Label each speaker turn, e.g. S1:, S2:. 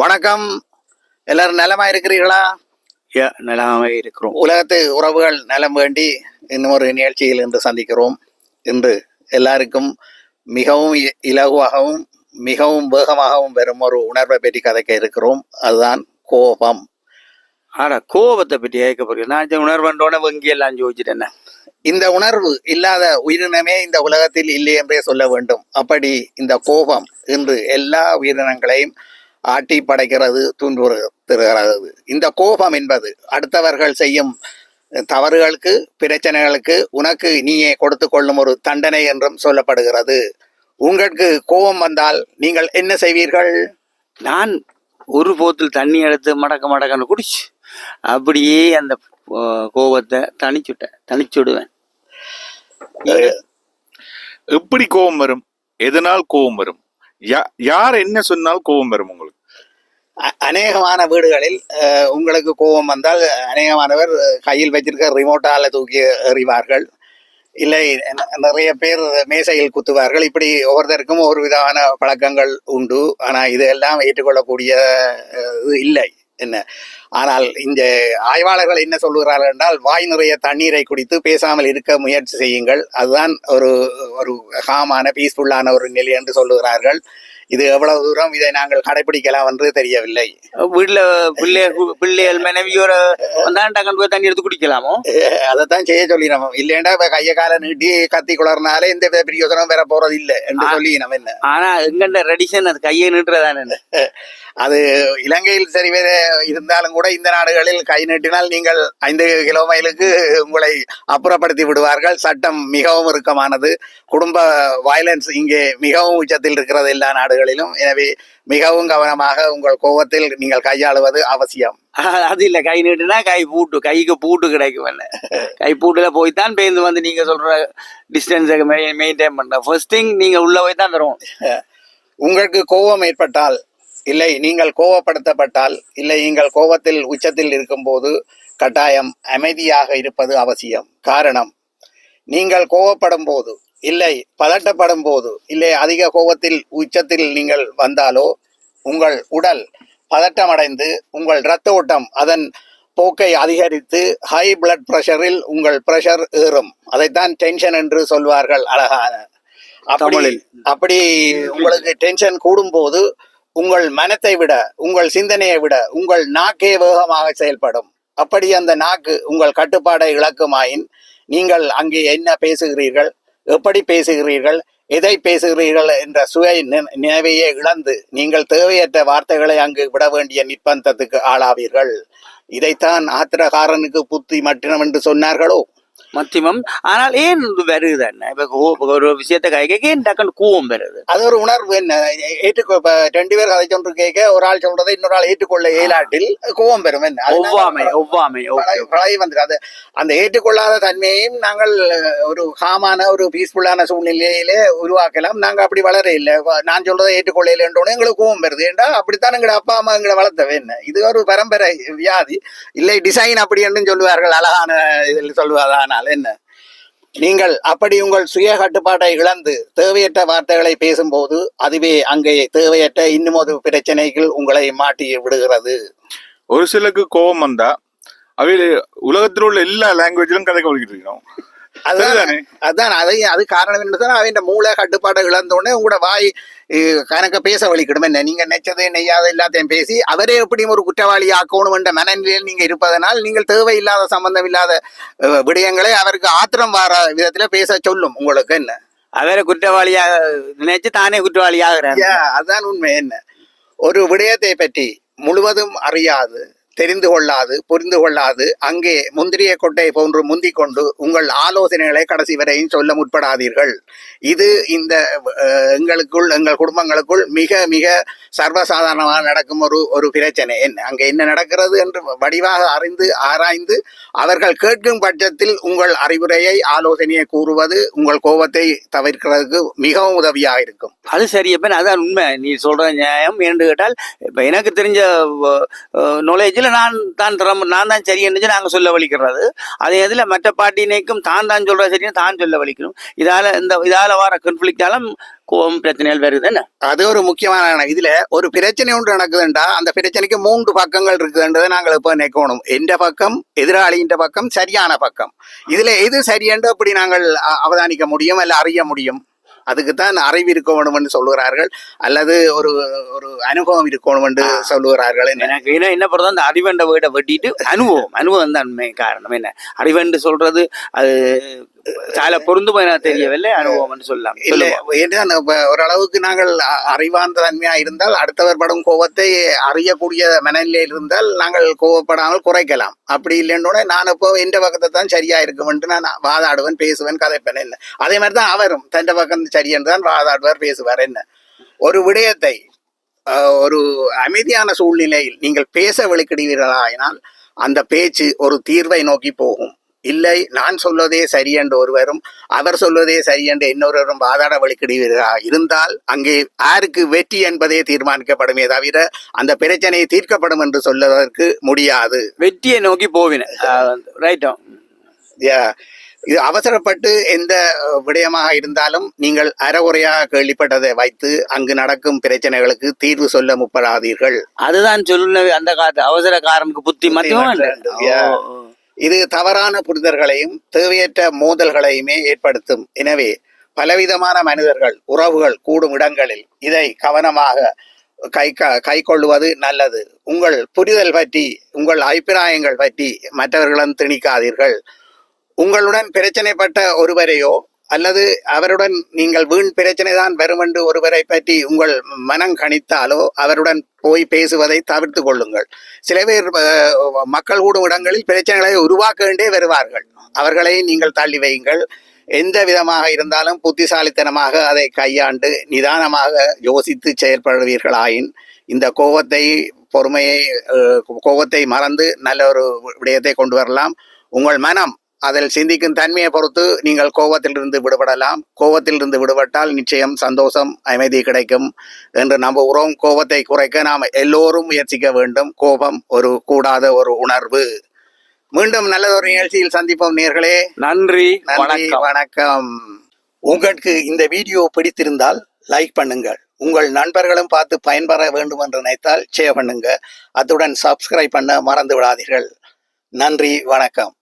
S1: வணக்கம். எல்லாரும் நலமா இருக்கிறீர்களா?
S2: நலமாக இருக்கிறோம்.
S1: உலகத்து உறவுகள் நலம் வேண்டி இன்னும் ஒரு நிகழ்ச்சியில் இன்று சந்திக்கிறோம். இன்று எல்லாருக்கும் மிகவும் இலகுவாகவும் மிகவும் வேகமாகவும் வரும் ஒரு உணர்வை பற்றி கதைக்க இருக்கிறோம். அதுதான் கோபம்.
S2: ஆனா கோபத்தை பற்றி கேட்க போறேன் நான் இந்த உணர்வன்றோட வங்கி எல்லாம் யோசிச்சிட்டேன்.
S1: இந்த உணர்வு இல்லாத உயிரினமே இந்த உலகத்தில் இல்லை என்றே சொல்ல வேண்டும். அப்படி இந்த கோபம் இன்று எல்லா உயிரினங்களையும் ஆட்டி படைக்கிறது துன்புறுத்துகிறது இந்த கோபம் என்பது அடுத்தவர்கள் செய்யும் தவறுகளுக்கு பிரச்சனைகளுக்கு உனக்கு நீயே கொடுத்து கொள்ளும் ஒரு தண்டனை என்றும் சொல்லப்படுகிறது. உங்களுக்கு கோபம் வந்தால் நீங்கள் என்ன செய்வீர்கள்?
S2: நான் ஒரு போத்தில் தண்ணி எடுத்து மடக்க மடக்கன்னு குடிச்சு அப்படியே அந்த கோபத்தை தணிச்சுட்டேன் தணிச்சு விடுவேன்.
S3: எப்படி கோபம் வரும்? எதனால் கோபம் வரும்? யார் என்ன சொன்னால் கோபம் வரும் உங்களுக்கு?
S1: அ- அநேகமான வீடுகளில் உங்களுக்கு கோபம் வந்தால் அநேகமானவர் கையில் வச்சிருக்க ரிமோட்டால தூக்கி எறிவார்கள். இல்லை நிறைய பேர் மேசையில் குத்துவார்கள். இப்படி ஒவ்வொருத்தருக்கும் ஒரு விதமான பழக்கங்கள் உண்டு. ஆனால் இதெல்லாம் ஏற்றுக்கொள்ளக்கூடிய இது இல்லை. என்ன? ஆனால் இந்த ஆய்வாளர்கள் என்ன சொல்லுகிறார்கள் என்றால் வாய் நிறைய தண்ணீரை குடித்து பேசாமல் இருக்க முயற்சி செய்யுங்கள். அதுதான் ஒரு ஒரு காமான பீஸ்ஃபுல்லான ஒரு நிலை என்று சொல்லுகிறார்கள். இது எவ்வளவு தூரம் இதை நாங்கள் கடைபிடிக்கலாம் என்று தெரியவில்லை.
S2: வீட்டுல பிள்ளை பிள்ளைகள் மனைவியோட வந்தாண்டாக்கன் போய் தண்ணி எடுத்து குடிக்கலாமோ?
S1: அதைத்தான் செய்ய சொல்லி நம்ம இல்லைண்டா இப்ப கைய காலை நீட்டி கத்தி குளர்னாலே எந்த வித பிரயோசனம் பெற போறது இல்லை என்று சொல்லி நம்ம என்ன?
S2: ஆனா எங்கண்ட ரெடிஷன் அது கையை நின்றுதானே
S1: அது இலங்கையில் சரி வேற இருந்தாலும் கூட இந்த நாடுகளில் கை நீட்டினால் நீங்கள் ஐந்து கிலோ மைலுக்கு உங்களை அப்புறப்படுத்தி விடுவார்கள். சட்டம் மிகவும் இறுக்கமானது. குடும்ப வயலன்ஸ் இங்கே மிகவும் உச்சத்தில் இருக்கிறது எல்லா நாடுகளிலும். எனவே மிகவும் கவனமாக உங்கள் கோபத்தில் நீங்கள் கையாளுவது அவசியம்.
S2: அது இல்ல. கை நீட்டுனா கை பூட்டு. கைக்கு பூட்டு கிடைக்கும் என்ன கை பூட்டுல போய் தான் பேருந்து வந்து நீங்க சொல்ற டிஸ்டன்ஸை மெயின்டைன் பண்ற ஃபர்ஸ்ட் திங் நீங்க உள்ள போய் தான் தரும்
S1: உங்களுக்கு கோபம் ஏற்பட்டால் இல்லை நீங்கள் கோபப்படுத்தப்பட்டால் இல்லை நீங்கள் கோபத்தில் உச்சத்தில் இருக்கும்போது கட்டாயம் அமைதியாக இருப்பது அவசியம். காரணம் நீங்கள் கோபப்படும் போது இல்லை பதட்டப்படும் போது இல்லை அதிக கோபத்தில் உச்சத்தில் நீங்கள் வந்தாலோ உங்கள் உடல் பதட்டமடைந்து உங்கள் இரத்த ஓட்டம் அதன் போக்கை அதிகரித்து ஹை பிளட் பிரஷரில் உங்கள் பிரஷர் ஏறும். அதைத்தான் டென்ஷன் என்று சொல்வார்கள் அழகான. அப்படி. அப்படி உங்களுக்கு டென்ஷன் கூடும்போது உங்கள் மனத்தை விட உங்கள் சிந்தனையை விட உங்கள் நாக்கே வேகமாக செயல்படும். அப்படி அந்த நாக்கு உங்கள் கட்டுப்பாடை இழக்குமாயின் நீங்கள் அங்கே என்ன பேசுகிறீர்கள் எப்படி பேசுகிறீர்கள் எதை பேசுகிறீர்கள் என்ற சுய நினைவையே இழந்து நீங்கள் தேவையற்ற வார்த்தைகளை அங்கு விட வேண்டிய நிர்பந்தத்துக்கு ஆளாவீர்கள். இதைத்தான் ஆத்திரகாரனுக்கு புத்தி மட்டினம் என்று சொன்னார்களோ?
S2: மத்தியமம் ஆனால் ஏன் வருது என்ன இப்ப ஒரு விஷயத்தை கேட்க ஏன் டக்குன்னு கூவம் வருது
S1: அது ஒரு உணர்வு என்ன ஏற்றுக்கொ இப்ப ரெண்டு பேர் கதை சொன்று கேட்க ஒரு ஆள் சொல்றதை இன்னொரு ஆள் ஏற்றுக்கொள்ள இயலாட்டில் கோபம் பெறும் என்ன
S2: ஒவ்வாமை ஒவ்வாமை.
S1: பழகி- வந்துடும் அது அந்த ஏற்றுக்கொள்ளாத தன்மையையும் நாங்கள் ஒரு காமான ஒரு பீஸ்ஃபுல்லான சூழ்நிலையிலே உருவாக்கலாம் நாங்க அப்படி வளர இல்லை நான் சொல்றதை ஏற்றுக்கொள்ள இல்லைன்றோன்னு எங்களுக்கு கோவம் வருது ஏண்டா அப்படித்தான் எங்களை அப்பா அம்மா எங்களை வளர்த்தவே என்ன இது ஒரு பரம்பரை வியாதி இல்லை டிசைன் அப்படி என்று சொல்லுவார்கள் அழகான இதில் சொல்வதானால் என்ன? நீங்கள் அப்படி உங்கள் சுய கட்டுப்பாட்டை இழந்து தேவையற்ற வார்த்தைகளை பேசும்போது அதுவே அங்கே தேவையற்ற இன்னும் பிரச்சனைகள் உங்களை மாட்டி விடுகிறது.
S3: ஒரு சிலருக்கு கோபம் வந்தா அவையில் உலகத்தில் உள்ள எல்லா லாங்குவேஜிலும் கதை கவலிக்கிட்டு இருக்கோம்
S1: அதுதான்? அதான் அது அது காரணம் என்னதான் அவன் மூளை கட்டுப்பாட்டை இழந்தோடனே உங்களோட வாய் கணக்க பேச வலிக்கிடும். என்ன நீங்க நெச்சது நெய்யாத எல்லாத்தையும் பேசி அவரே எப்படியும் ஒரு குற்றவாளி ஆக்கணும் என்ற மனநிலையில் நீங்க இருப்பதனால் நீங்கள் தேவையில்லாத சம்பந்தம் இல்லாத விடயங்களை அவருக்கு ஆத்திரம் வர விதத்துல பேச சொல்லும். உங்களுக்கு என்ன?
S2: அவரை குற்றவாளியாக நினைச்சு தானே குற்றவாளியாகிறார்.
S1: ஐயா, அதான் உண்மை. என்ன? ஒரு விடயத்தை பற்றி முழுவதும் அறியாது. தெரிந்து கொள்ளாது புரிந்து கொள்ளாது. அங்கே முந்திரிய கொட்டை போன்று முந்திக் கொண்டு உங்கள் ஆலோசனைகளை கடைசி வரையும் சொல்ல முற்படாதீர்கள். இது இந்த எங்களுக்குள் எங்கள் குடும்பங்களுக்குள் மிக மிக சர்வசாதாரணமாக நடக்கும் ஒரு ஒரு பிரச்சனை. என்ன அங்கே என்ன நடக்கிறது என்று வடிவாக அறிந்து ஆராய்ந்து அவர்கள் கேட்கும் பட்சத்தில் உங்கள் அறிவுரையை ஆலோசனையை கூறுவது உங்கள் கோபத்தை தவிர்க்கிறதுக்கு மிகவும் உதவியாக இருக்கும்.
S2: அது சரியப்ப அதான் உண்மை. நீ சொல்ற நியாயம் என்று கேட்டால் இப்போ எனக்கு தெரிஞ்ச நாலேஜில் இதுல நான் தான் திறம- நான் தான் சரி என்று நாங்க சொல்ல வலிக்கிறது. அதே இதுல மற்ற பார்ட்டினைக்கும் தான் தான் சொல்ற சரின்னு தான் சொல்ல வலிக்கணும். இதால இந்த இதால வர கன்ஃப்ளிக்டாலும் கோவம் பிரச்சனைகள் வருது என்ன?
S1: அது ஒரு முக்கியமான இதுல ஒரு பிரச்சனை ஒன்று நடக்குதுண்டா அந்த பிரச்சனைக்கு மூன்று பக்கங்கள் இருக்குதுன்றதை நாங்கள் இப்போ நினைக்கணும்? எந்த பக்கம் எதிராளியின் பக்கம் சரியான பக்கம். இதுல எது சரியென்று அப்படி நாங்கள் அவதானிக்க முடியும் அல்ல அறிய முடியும்? அதுக்குத்தான் அறிவு இருக்க வேண்டும் என்று சொல்லுகிறார்கள். அல்லது ஒரு ஒரு அனுபவம் இருக்கணும் என்று சொல்லுகிறார்கள்
S2: எனக்கு என்ன என்ன பொறுத்த அந்த அறிவண்ட வீடை வெட்டிட்டு அனுபவம். அனுபவம் தான் காரணம். என்ன? அறிவண்டு சொல்றது அது சால பொருந்து போய் எனக்கு தெரியவில்லை அனுபவம் சொல்லலாம்.
S1: இல்ல. ஏன்னா ஓரளவுக்கு நாங்கள் அறிவார்ந்த தன்மையா இருந்தால் அடுத்தவர் படும் கோபத்தை அறியக்கூடிய மனநிலையில் இருந்தால் நாங்கள் கோபப்படாமல் குறைக்கலாம். அப்படி இல்லைன்னு நான் இப்போ எந்த பக்கத்தை தான் சரியா இருக்கும் என்று நான் வாதாடுவேன் பேசுவேன் கதைப்பேன் என்ன. அதே மாதிரி தான் அவரும் தந்த பக்கம் சரி என்று தான் வாதாடுவார் பேசுவார் என்ன. ஒரு விடயத்தை ஒரு அமைதியான சூழ்நிலையில் நீங்கள் பேச வெளிக்கிடுவீர்களாயினால் அந்த பேச்சு ஒரு தீர்வை நோக்கி போகும். இல்லை நான் சொல்வதே சரி என்று ஒருவரும் அவர் சொல்வதே சரி என்று இன்னொருவரும் வாதாட வழிக்கிடுவீர்களா? இருந்தால் அங்கே யாருக்கு வெற்றி என்பதே தீர்மானிக்கப்படுமே தவிர அந்த பிரச்சனை தீர்க்கப்படும் என்று சொல்வதற்கு முடியாது.
S2: வெற்றியை நோக்கி போவினேன் ரைட்டோ.
S1: இது அவசரப்பட்டு எந்த விடயமாக இருந்தாலும் நீங்கள் அறகுறையாக கேள்விப்பட்டதை வைத்து அங்கு நடக்கும் பிரச்சனைகளுக்கு தீர்வு சொல்ல முற்படாதீர்கள்.
S2: அதுதான் சொல்லுன அந்த காலத்து அவசரக்காரனுக்கு புத்தி மத்தியமா
S1: மத்தியம் Yeah. இது தவறான புரிதல்களையும் தேவையற்ற மோதல்களையுமே ஏற்படுத்தும். எனவே பலவிதமான மனிதர்கள் உறவுகள் கூடும் இடங்களில் இதை கவனமாக கை கை கொள்வது நல்லது. உங்கள் புரிதல் பற்றி உங்கள் அபிப்பிராயங்கள் பற்றி மற்றவர்களிடம் திணிக்காதீர்கள். உங்களுடன் பிரச்சனைப்பட்ட ஒருவரையோ அல்லது அவருடன் நீங்கள் வீண் பிரச்சனை தான் வரும் என்று ஒருவரை பற்றி உங்கள் மனம் கணித்தாலோ அவருடன் போய் பேசுவதை தவிர்த்து கொள்ளுங்கள். சில பேர் மக்கள் கூடும் இடங்களில் பிரச்சனைகளை உருவாக்க வேண்டே வருவார்கள். அவர்களை நீங்கள் தள்ளி வையுங்கள். எந்த விதமாக இருந்தாலும் புத்திசாலித்தனமாக அதை கையாண்டு நிதானமாக யோசித்து செயற்படுவீர்களாயின் இந்த கோபத்தை பொறுமையை கோபத்தை மறந்து நல்ல ஒரு விடயத்தை கொண்டு வரலாம். உங்கள் மனம் அதில் சிந்திக்கும் தன்மையை பொறுத்து நீங்கள் கோபத்திலிருந்து விடுபடலாம். கோபத்திலிருந்து விடுபட்டால் நிச்சயம் சந்தோஷம் அமைதி கிடைக்கும் என்று நம்புகிறோம். கோபத்தை குறைக்க நாம் எல்லோரும் முயற்சிக்க வேண்டும். கோபம் ஒரு கூடாத ஒரு உணர்வு. மீண்டும் நல்லதொரு நிகழ்ச்சியில் சந்திப்போம் நேர்களே.
S2: நன்றி
S1: நன்றி வணக்கம். உங்களுக்கு இந்த வீடியோ பிடித்திருந்தால் லைக் பண்ணுங்கள். உங்கள் நண்பர்களும் பார்த்து பயன்பெற வேண்டும் என்று நினைத்தால் ஷேர் பண்ணுங்க. அத்துடன் சப்ஸ்கிரைப் பண்ண மறந்து விடாதீர்கள். நன்றி வணக்கம்.